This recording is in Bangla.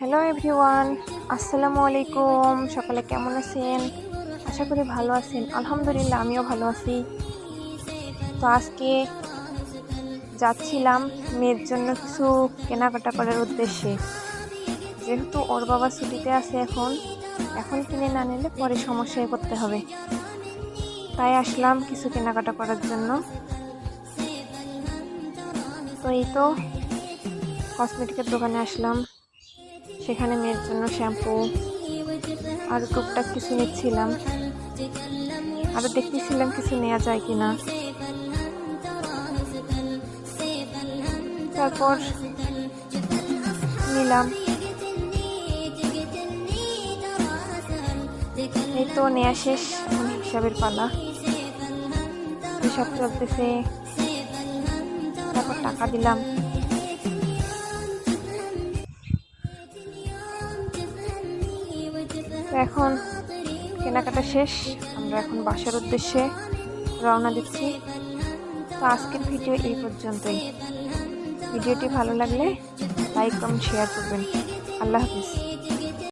হ্যালো এভরিওয়ান আসসালামু আলাইকুম সকালে কেমন আছেন? আশা করি ভালো আছেন। আলহামদুলিল্লাহ, আমিও ভালো আছি। তো আজকে যাচ্ছিলাম মেয়ের জন্য কিছু কেনাকাটা করার উদ্দেশ্যে। যেহেতু ওর বাবা ছুটিতে আছে এখন এখন কিনে না নিলে পরে সমস্যায় পড়তে হবে। তাই আসলাম কিছু কেনাকাটা করার জন্য। তো এই তো কসমেটিকের দোকানে আসলাম। সেখানে মেয়ের জন্য শ্যাম্পু আর টুকটাক কিছু নিচ্ছিলাম। আরও দেখতেছিলাম কিছু নেওয়া যায় কি না তারপর নিলাম। এই তো নেওয়া শেষ হিসাবের পালা। হিসাব চলতেছে। তারপর টাকা দিলাম। এখন কেনাকাটা শেষ। আমরা এখন বাসার উদ্দেশ্যে রওনা দিচ্ছি। তো আজকের ভিডিও এই পর্যন্তই। ভিডিওটি ভালো লাগলে লাইক, কমেন্ট, শেয়ার করবেন। আল্লাহ হাফিজ।